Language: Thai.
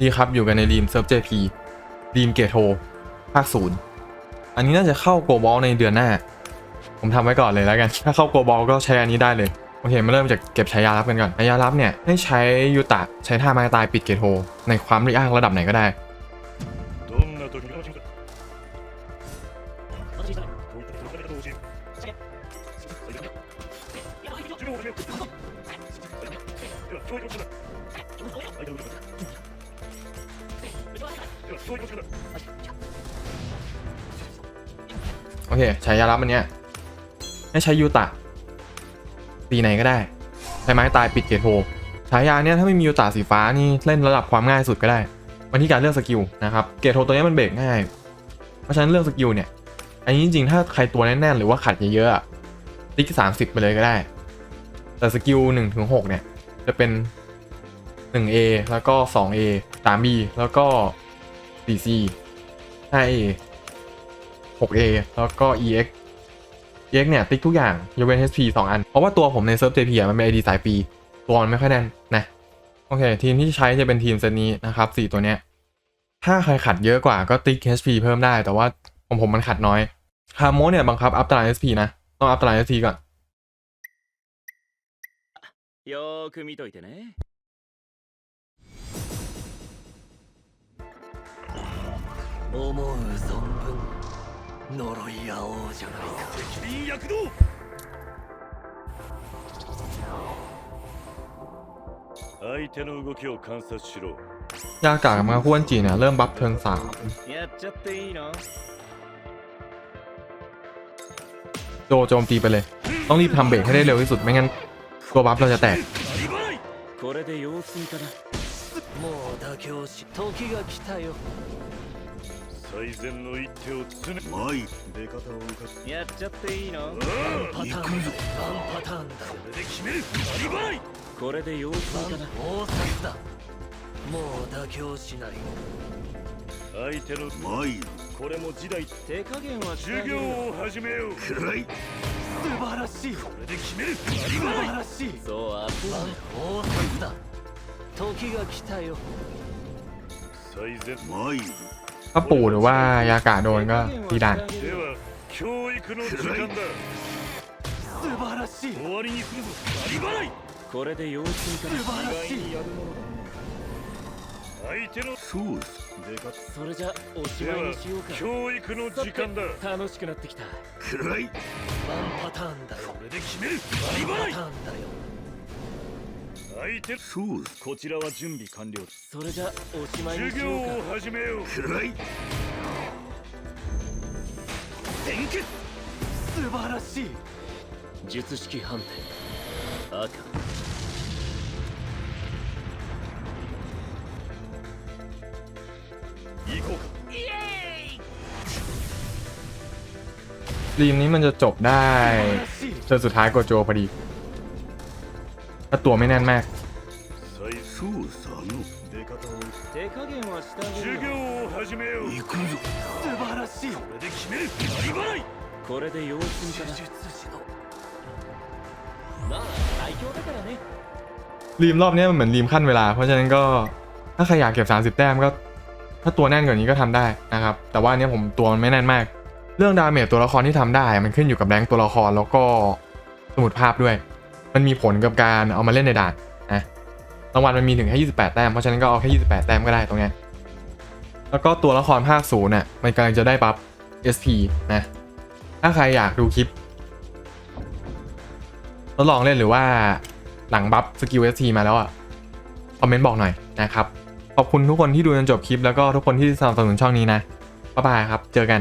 ดีครับอยู่กันในรีมเซิร์ฟ JP รีมเกตโทภาคศูนย์อันนี้น่าจะเข้าโกบอลในเดือนหน้า ผมทำไว้ก่อนเลยแล้วกัน ถ้าเข้าโกบอลก็ใช้อันนี้ได้เลย โอเค มาเริ่มจากเก็บฉายารับกันก่อนฉายารับเนี่ย ให้ใช้ยูตะใช้ท่าไม้ตายปิดเกตโทในความรีอ้างระดับไหนก็ได้ โอเคฉายารับอันเนี้ยให้ใช้ยูตะตีไหนก็ได้ ใช้ไม้ตายปิดเกตโทฉายาเนี้ยถ้าไม่มียูตะสีฟ้านี่เล่นระดับความง่ายสุดก็ได้ วันที่การเลือกสกิลนะครับเกตโทตัวเนี้ยมันเบรกง่าย เพราะฉะนั้นเลือกสกิลเนี่ย อันนี้จริงๆถ้าใครตัวแน่นๆหรือว่าขัดเยอะๆติ๊กสามสิบไปเลยก็ได้ แต่สกิลหนึ่งถึงหกเนี่ยจะเป็น 1A แล้วก็ 2A 3B แล้วก็ 4C 5A 6A แล้วก็ EX EX เนี่ย ติ๊กทุกอย่างยกเว้น HP 2 อัน เพราะว่าตัวผมในเซิร์ฟ JP อะมันเป็น ID สายปี ตัวมันไม่ค่อยแน่นนะ โอเค ทีมที่ใช้จะเป็นทีมเซตนี้นะครับ 4 ตัวเนี้ย ถ้าใครขัดเยอะกว่าก็ติ๊ก HP เพิ่มได้ แต่ว่าของผมมันขัดน้อยฮาร์โมเนี่ยบังคับอัพตาราง SP นะ ต้องอัพตาราง SP ก่อน よーく見といてね 思う存分呪い合おうじゃないか責任躍動相手の動きを観察しろ ยากากมาห้วนจีเนี่ยเริ่มบัฟเทิร์นสาม やっちゃっていいの โจโจมตีไปเลย ต้องรีบทำเบรกให้ได้เร็วที่สุดไม่งั้นตัวบัฟเราจะแตก アリバライこれで様子見かなもう妥協し時が来たよ 最善の一手を常に前出方を浮かす。やっちゃっていいの？パターンだよワンパターンだ？よこれで決める。アリバライこれで様子ワン見かな。大札だ。もう妥協しない。相手の前これも時代。手加減は授業を始めよう。暗い。素晴らしい。これで決める。ア素リバライ晴らしい。そう焦ワるン大札だ。時が来たよ。最善。前 ถ้าปู่หรือว่ายากาโดนก็ตีด่าน では教育の時間だ素晴らしい終わりにするぞアリバライこれで様子見かな素晴らしい意外にやるもの相手のそう出方だそれじゃおしではまいにしようか教育の時間だ楽しくなってきた暗いワンパターンだよこれで決めるアリバライパターンだよ 相手そうこちらは準備完了それじゃおしまいに授業しようかを始めよう暗い伝決素晴らしい術式判定赤行こうか รีมนี้มันจะจบได้ 素晴らしい จนสุดท้ายโกโจพอดี ถ้าตัวไม่แน่นมาก 最操作の出方を手加減はしてあげ授業るよを始めよう行くぞ素晴らしいこれで決めるアリバライこれで様子見かな術師のまあ最強だからね รีมรอบเนี้ยมันเหมือนรีมขั้นเวลา เพราะฉะนั้นก็ถ้าใครอยากเก็บ 30 แต้มก็ ถ้าตัวแน่นกว่านี้ก็ทำได้นะครับ แต่ว่าอันเนี้ยผมตัวมันไม่แน่นมาก เรื่องดาเมจตัวละครที่ทำได้ มันขึ้นอยู่กับแรงค์ตัวละครแล้วก็สมุดภาพด้วย มันมีผลกับการเอามาเล่นในด่านนะรางวัลมันมีถึงแค่28 แต้ม เพราะฉะนั้นก็เอาแค่ 28 แต้มก็ได้ตรงนี้แล้วก็ตัวละครภาคศูนย์น่ะมันกำลังจะได้บัฟ SP นะ ถ้าใครอยากดูคลิปทดลองเล่นหรือว่าหลังบัฟสกิล SP มาแล้วอะ คอมเมนต์บอกหน่อยนะครับ ขอบคุณทุกคนที่ดูจนจบคลิปแล้วก็ทุกคนที่สนับสนุนช่องนี้นะ บ๊ายบายครับ เจอกัน